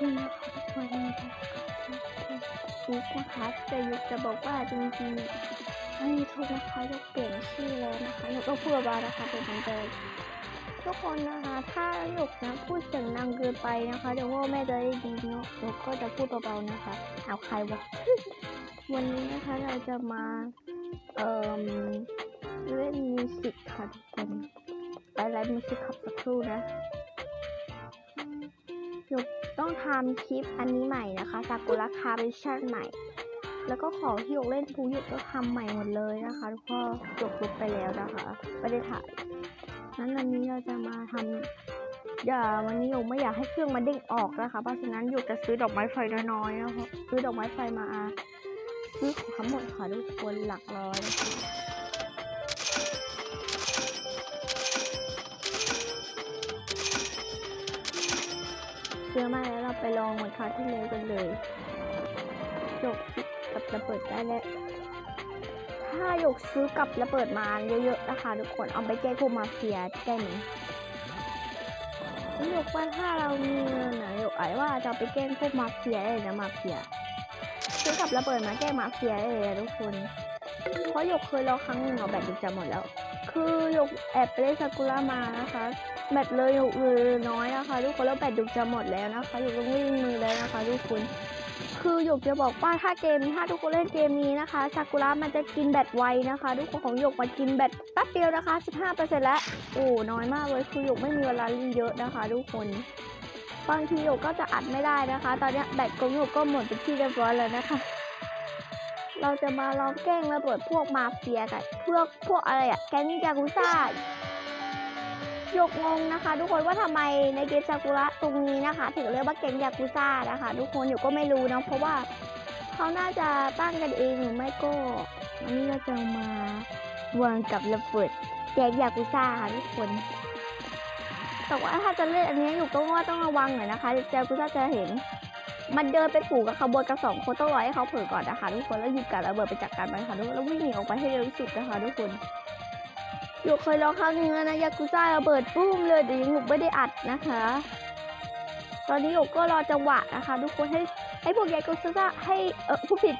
นี่นะคะทุกคนนี่นะคะนี่นะคะแต่ยุกจะบอกว่าจริงๆไม่โทษนะคะยกเปลี่ยนชื่อแล้วนะคะยกก็พูดเบานะคะเดี๋ยวมันจะทุกคนนะคะ ถ้ายกนะพูดเสียงดังเกินไปนะคะเดี๋ยวว่าแม่จะได้ยินเนาะยกก็จะพูดเบาๆนะคะเอาใครวะวันนี้นะคะเราจะมาเอ่อเล่นมิวสิกค่ะทุกคนไปไลฟ์มิวสิกขับสักครู่นะ ยกต้องทำคลิปอันนี้ใหม่นะคะซากุระคาเวชั่นใหม่ แล้วก็ของที่ยกเล่นภูยกก็ทำใหม่หมดเลยนะคะแล้วก็จบลบไปแล้วนะคะไม่ได้ถ่ายนั้นวันนี้เราจะมาทำอย่าวันนี้ยกไม่อยากให้เครื่องมันเด้งออกนะคะ เพราะฉะนั้นยกจะซื้อดอกไม้ไฟน้อยๆนะคะซื้อดอกไม้ไฟมาซื้อของทั้งหมดค่ะทุกคนหลักร้อยนะคะ ซื้อมากแล้วเราไปลองเหมือนคราวที่แล้วกันเลยจบคลิปกับระเบิดได้แล้ว ถ้าหยกซื้อกับระเบิดมาเยอะๆนะคะทุกคนเอาไปแก้พวกมาเฟียได้ไหมหยกว่าถ้าเรามีเงินนะหยกอาจว่าจะไปแก้พวกมาเฟียได้เลยนะมาเฟียซื้อกับระเบิดมาแก้มาเฟียได้เลยทุกคนเพราะหยกเคยลองครั้งหนึ่งเอาแบตจะหมดแล้ว คือหยกแอบไปเล่นซากุระมานะคะ แบตเลยหยกเหลยน้อยนะคะ ทุกคนแล้วแบตหยกจะหมดแล้วนะคะหยกต้องวิ่งมือแล้วนะคะ ทุกคน คือหยกจะบอกว่าถ้าเกมถ้าทุกคนเล่นเกมนี้นะคะซากุระมันจะกินแบตไวนะคะ ทุกคนของหยกมันกินแบตแป๊บเดียวนะคะ 15%แล้วโอ้น้อยมากเลยคือหยกไม่มีเวลาเล่นเยอะนะคะ ทุกคนบางทีหยกก็จะอัดไม่ได้นะคะ ตอนนี้แบตของหยกก็หมดเป็นที่เรียบร้อยแล้วนะคะเราจะมาลองแกล้งระเบิดพวกมาเฟียกันพวกพวกอะไรอะแก๊งยากุซ่า หยกงงนะคะ ทุกคนว่าทำไมในเกมซากุระตรงนี้นะคะ ถึงเรียกว่าแก๊งยากุซ่านะคะ ทุกคนหยกก็ไม่รู้นะเพราะว่าเขาน่าจะตั้งกันเองหรือไม่ก็วันนี้เราจะมาวางกับระเบิดแก๊งยากุซ่าค่ะทุกคนแต่ว่าถ้าจะเล่นอันนี้อยู่ก็ว่าต้องระวังหน่อยนะคะยวเจกุซ่าจะเห็น มันเดินไปฝูงกับขบวนกันสองคนต้องรอให้เขาเผลอก่อนนะคะ ทุกคนแล้วหยิบกับระเบิดไปจัดการมันค่ะทุกคนแล้ววิ่งหนีออกไปให้เร็วที่สุดนะคะ ทุกคน อยู่เคยลองครั้งนึงแล้วนะยากุซ่าระเบิดปุ้มเลยแต่ยังหนุกไม่ได้อัดนะคะ ตอนนี้หยกก็รอจังหวะนะคะ ทุกคนให้ให้พวกยากุซ่าให้เออผู้ผิด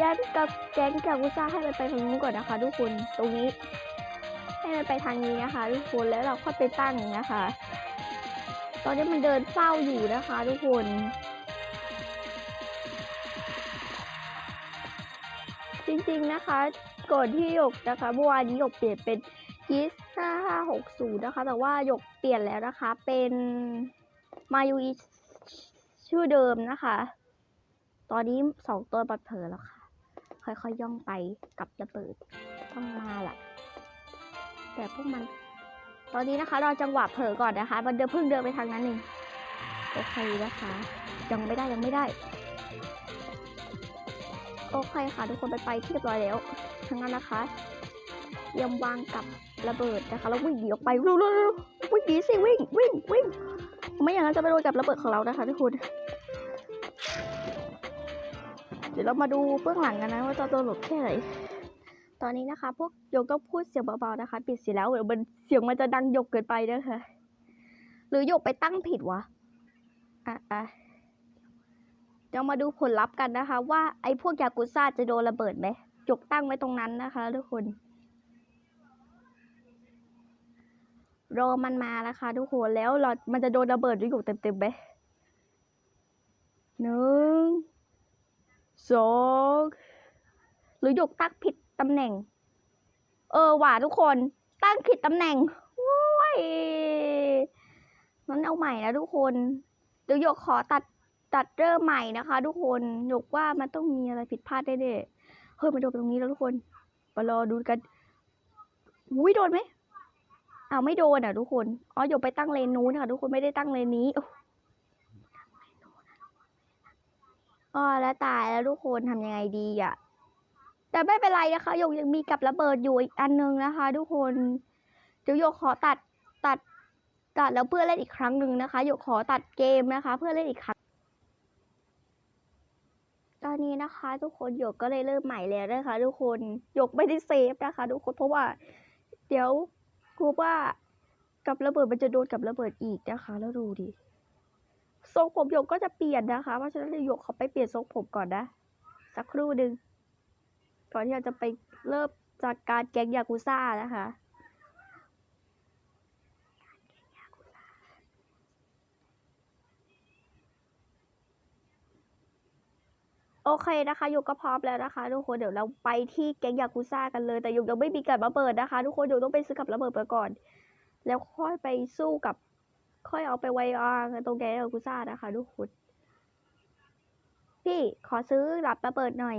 ยันกับแก๊งยากุซ่าให้มันไปทางนู้นก่อนนะคะ ทุกคนตรงนี้ ให้มันไปทางนี้นะคะ ทุกคนแล้วเราค่อยไปตั้งนะคะ ตอนนี้มันเดินเฝ้าอยู่นะคะ ทุกคนจริงๆนะคะก่อนที่หยกนะคะเมื่อวานนี้หยกเปลี่ยนเป็น กิส5560นะคะ แต่ว่าหยกเปลี่ยนแล้วนะคะ เป็นมายูอิชื่อเดิมนะคะ ตอนนี้สองตัวปัดเผลอแล้วค่ะ ค่อยๆย่องไปกับระเบิดต้องมาละแต่พวกมัน ตอนนี้นะคะรอจังหวะเผลอก่อนนะคะ มันเดินเพิ่งเดินไปทางนั้นเองโอเคนะคะ ยังไม่ได้ยังไม่ได้ โอเคค่ะ ทุกคนไปไปที่เรียบร้อยแล้วทั้งนั้นนะคะเตรียมวางกับ ระเบิดนะคะแล้ววิ่งหนีออกไปเร็วๆวิ่งหนีสิวิ่งวิ่งวิ่งไม่อย่างนั้นจะไปโดนกับระเบิดของเรานะคะทุกคนเดี๋ยวเรามาดูเบื้องหลังกันนะว่าจะตลกแค่ไหนตอนนี้นะคะ พวกโยกต้องพูดเสียงเบาๆนะคะ ปิดเสียงแล้วเดี๋ยวมันเสียงมันจะดังหยกเกินไปนะคะ หรือหยกไปตั้งผิดวะอะอะเดี๋ยวมาดูผลลัพธ์กันนะคะ ว่าไอ้พวกยากุซ่าจะโดนระเบิดไหมหยกตั้งไว้ตรงนั้นนะคะทุกคน รอมันมานะคะทุกคนแล้วเรา มันจะโดนระเบิดด้วยหยกเต็มๆไหมหนึ่งสองหรือหยกตั้งผิดตำแหน่ง เออว่ะทุกคนตั้งผิดตำแหน่งโอ้ยนั้นเอาใหม่นะทุกคนเดี๋ยวหยกขอตัดตัดเริ่มใหม่นะคะ ทุกคนหยกว่ามันต้องมีอะไรผิดพลาดแน่ๆเฮ้ยมาโดนตรงนี้แล้วทุกคนมารอดูกันอุ้ยโดนไหม อ้าวไม่โดนอะทุกคน อ๋อหยกไปตั้งเลนนู้นค่ะทุกคนไม่ได้ตั้งเลนนี้อ้อ๋อแล้วตายแล้วทุกคนทำยังไงดีอะ แต่ไม่เป็นไรนะคะหยกยังมีกับระเบิดอยู่อีกอันนึงนะคะ ทุกคนเดี๋ยวหยกขอตัดตัดตัดแล้วเพื่อเล่นอีกครั้งหนึ่งนะคะหยกขอตัดเกมนะคะ เพื่อเล่นอีกครั้งตอนนี้นะคะ ทุกคนหยกก็เลยเริ่มใหม่แล้วนะคะ ทุกคนหยกไม่ได้เซฟนะคะ ทุกคนเพราะว่า เดี๋ยว พบวว่ากับระเบิดมันจะโดนกับระเบิดอีกนะคะ แล้วดูดิทรงผมหยกก็จะเปลี่ยนนะคะ เพราะฉะนั้นเดี๋ยวหยกขาไปเปลี่ยนทรงผมก่อนนะ สักครู่หนึ่งก่อนที่เราจะไปเริ่มจากการแกงยากุซ่านะคะ โอเคนะคะยกก็พร้อมแล้วนะคะทุกคนเดี๋ยวเราไปที่แก๊งยากุซ่ากันเลยแต่ยกยังไม่มีการระเบิดนะคะ ทุกคนยกต้องไปซื้อกับระเบิดไปก่อน แล้วค่อยไปสู้กับ ค่อยเอาไปไว้อางตรงแก๊งยากุซ่านะคะทุกคนพี่ขอซื้อหลับระเบิดหน่อย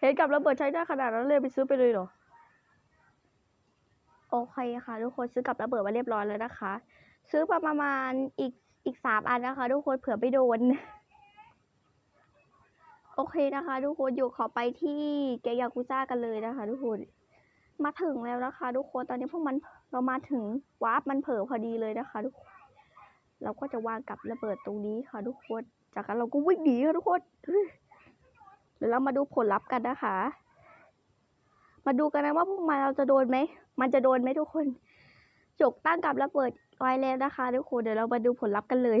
เห็นกับระเบิดใช้ได้ขนาดนั้นเลยไปซื้อไปเลยเหรอโอเคค่ะ ทุกคนซื้อกับระเบิดมาเรียบร้อยแล้วนะคะ ซื้อประมาณอีกอีกสามอันนะคะ ทุกคนเผื่อไปโดน โอเคนะคะ ทุกคนอยู่ขอไปที่เกยากุซ่ากันเลยนะคะ ทุกคน มาถึงแล้วนะคะ ทุกคนตอนนี้พวกมันเรามาถึงวาร์ปมันเผลอพอดีเลยนะคะ ทุกคนเราก็จะวางกับระเบิดตรงนี้ค่ะ ทุกคน จากนั้นเราก็วิ่งหนีค่ะทุกคนเดี๋ยวเรามาดูผลลัพธ์กันนะคะ มาดูกันนะว่าพวกมันเราจะโดนไหม มันจะโดนไหมทุกคน จกตั้งกับระเบิดไว้แล้วนะคะ ทุกคน เดี๋ยวเรามาดูผลลัพธ์กันเลย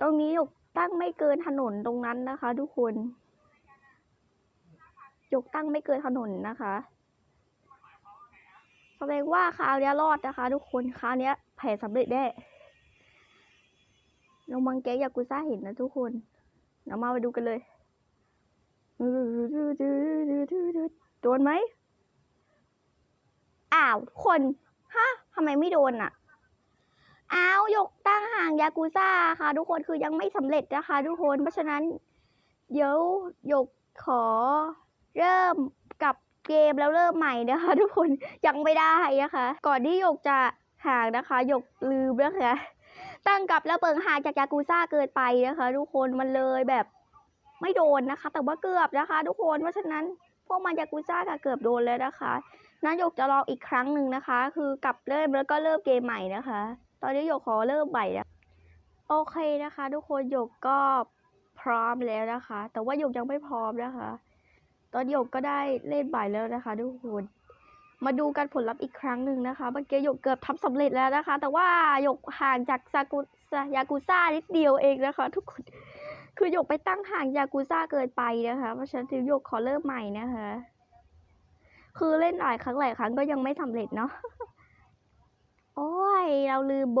ตรงนี้หยก ตั้งไม่เกินถนนตรงนั้นนะคะ ทุกคน ยกตั้งไม่เกินถนนนะคะแสดงว่าคราวเนี้ยรอดนะคะ ทุกคนคราวเนี้ยแผนสำเร็จแน่น้องมังแกยากุซ่าเห็นนะทุกคนเรามาไปดูกันเลยโดนไหมอ้าวคนฮะทำไมไม่โดนอะอ้าว ยากูซ่าค่ะทุกคนคือยังไม่สำเร็จนะคะ ทุกคนเพราะฉะนั้น เดี๋ยวยกขอเริ่มกับเกมแล้วเริ่มใหม่นะคะ ทุกคนยังไม่ได้นะคะ ก่อนที่ยกจะห่างนะคะยกลืมนะคะตั้งกับระเบิดห่างจากยากูซ่าเกินไปนะคะ ทุกคนมันเลยแบบไม่โดนนะคะ แต่ว่าเกือบนะคะ ทุกคนเพราะฉะนั้นพวกมันยากูซ่าก็เกือบโดนแล้วนะคะนั้นยกจะลองอีกครั้งหนึ่งนะคะ คือกลับเริ่มแล้วก็เริ่มเกมใหม่นะคะ ตอนนี้หยกขอเริ่มใหม่นะ โอเคนะคะ ทุกคนหยกก็พร้อมแล้วนะคะ แต่ว่าหยกยังไม่พร้อมนะคะ ตอนหยกก็ได้เล่นใหม่แล้วนะคะ ทุกคนมาดูกันผลลัพธ์อีกครั้งหนึ่งนะคะเมื่อกี้หยกเกือบทำสำเร็จแล้วนะคะ แต่ว่าหยกห่างจากซากุยากุซ่านิดเดียวเองนะคะ ทุกคนคือหยกไปตั้งห่างยากุซ่าเกินไปนะคะ เพราะฉะนั้นหยกขอเริ่มใหม่นะคะ คือเล่นหลายครั้งหลายครั้งก็ยังไม่สำเร็จเนาะโอ้ย เราลืมโบ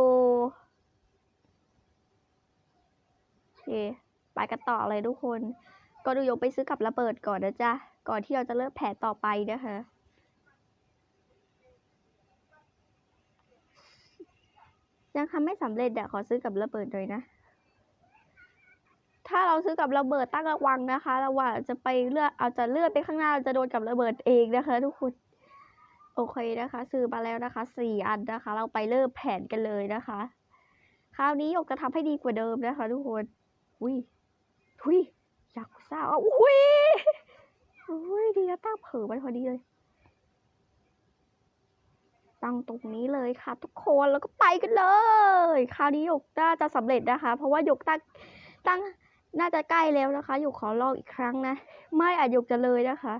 โอ เคไปกันต่อเลยทุกคนก็ดูยกไปซื้อกับระเบิดก่อนนะจ๊ะ ก่อนที่เราจะเริ่มแผนต่อไปนะคะยังทำไม่สำเร็จอะขอซื้อกับระเบิดหน่อยนะ ถ้าเราซื้อกับระเบิดตั้งระวังนะคะระวังจะไปเลือกเอาจะเลือนไปข้างหน้าเราจะโดนกับระเบิดเองนะคะ ทุกคน โอเคนะคะ ซื้อมาแล้วนะคะสี่อันนะคะ เราไปเริ่มแผนกันเลยนะคะ คราวนี้ยกจะทำให้ดีกว่าเดิมนะคะ ทุกคน อุ้ยทุยยากุซ่าอุ้ยอุ้ยดีนะตั้งเผลอไปพอดีเลย ตั้งตรงนี้เลยค่ะ ทุกคนแล้วก็ไปกันเลย คราวนี้หยกน่าจะสำเร็จนะคะ เพราะว่าหยกตั้งตั้งน่าจะใกล้แล้วนะคะหยกขอลองอีกครั้งนะ ไม่อาจหยกจะเลยนะคะ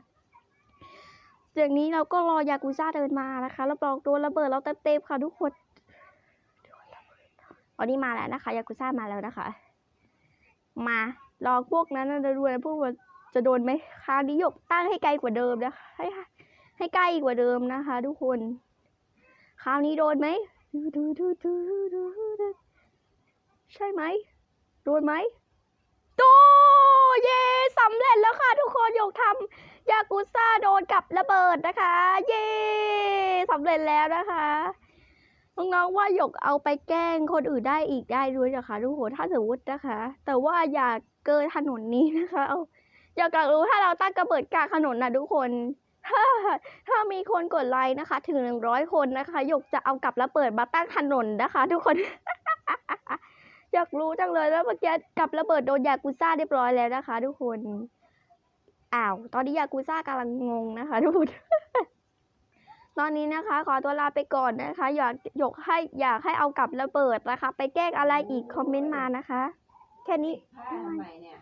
จากนี้เราก็รอยากุซ่าเดินมานะคะแล้วบอกโดนระเบิดเราเต็มๆค่ะทุกคนตอนนี้มาแล้วนะคะ ยากุซ่ามาแล้วนะคะ มาลอพวกนั้นนะดูนะพวกจะโดนไหมครานี้ยกตั้งให้ไกลกว่าเดิมนะคะให้ให้ใกล้กว่าเดิมนะคะ ทุกคน คราวนี้โดนไหมใช่ไหมโดนไหมโดเย่สำเร็จแล้วค่ะ ทุกคนยกทำยากุซ่าโดนกับระเบิดนะคะ เย้สำเร็จแล้วนะคะ น้องๆว่าหยกเอาไปแกล้งคนอื่นได้อีกได้ด้วยนะคะทุกคนถ้าสมมตินะคะ แต่ว่าอย่าเกินถนนนี้นะคะเอาอยากรู้ถ้าเราตั้งกระเบิดกลางถนนนะทุกคนถ้าถ้ามีคนกดไลค์นะคะ ถึงหนึ่งร้อยคนนะคะหยกจะเอากลับระเบิดมาตั้งถนนนะคะ ทุกคน อยากรู้จังเลยแล้วเมื่อกี้กับระเบิดโดนยากุซ่าเรียบร้อยแล้วนะคะ ทุกคนอ้าวตอนนี้ยากูซ่ากำลังงงนะคะ ทุกคน ตอนนี้นะคะ ขอตัวลาไปก่อนนะคะ อยากยกให้อยากให้เอากลับระเบิดนะคะ ไปแก้อะไรอีกคอมเมนต์มานะคะ แค่นี้ผ้าทำไมเนี่ย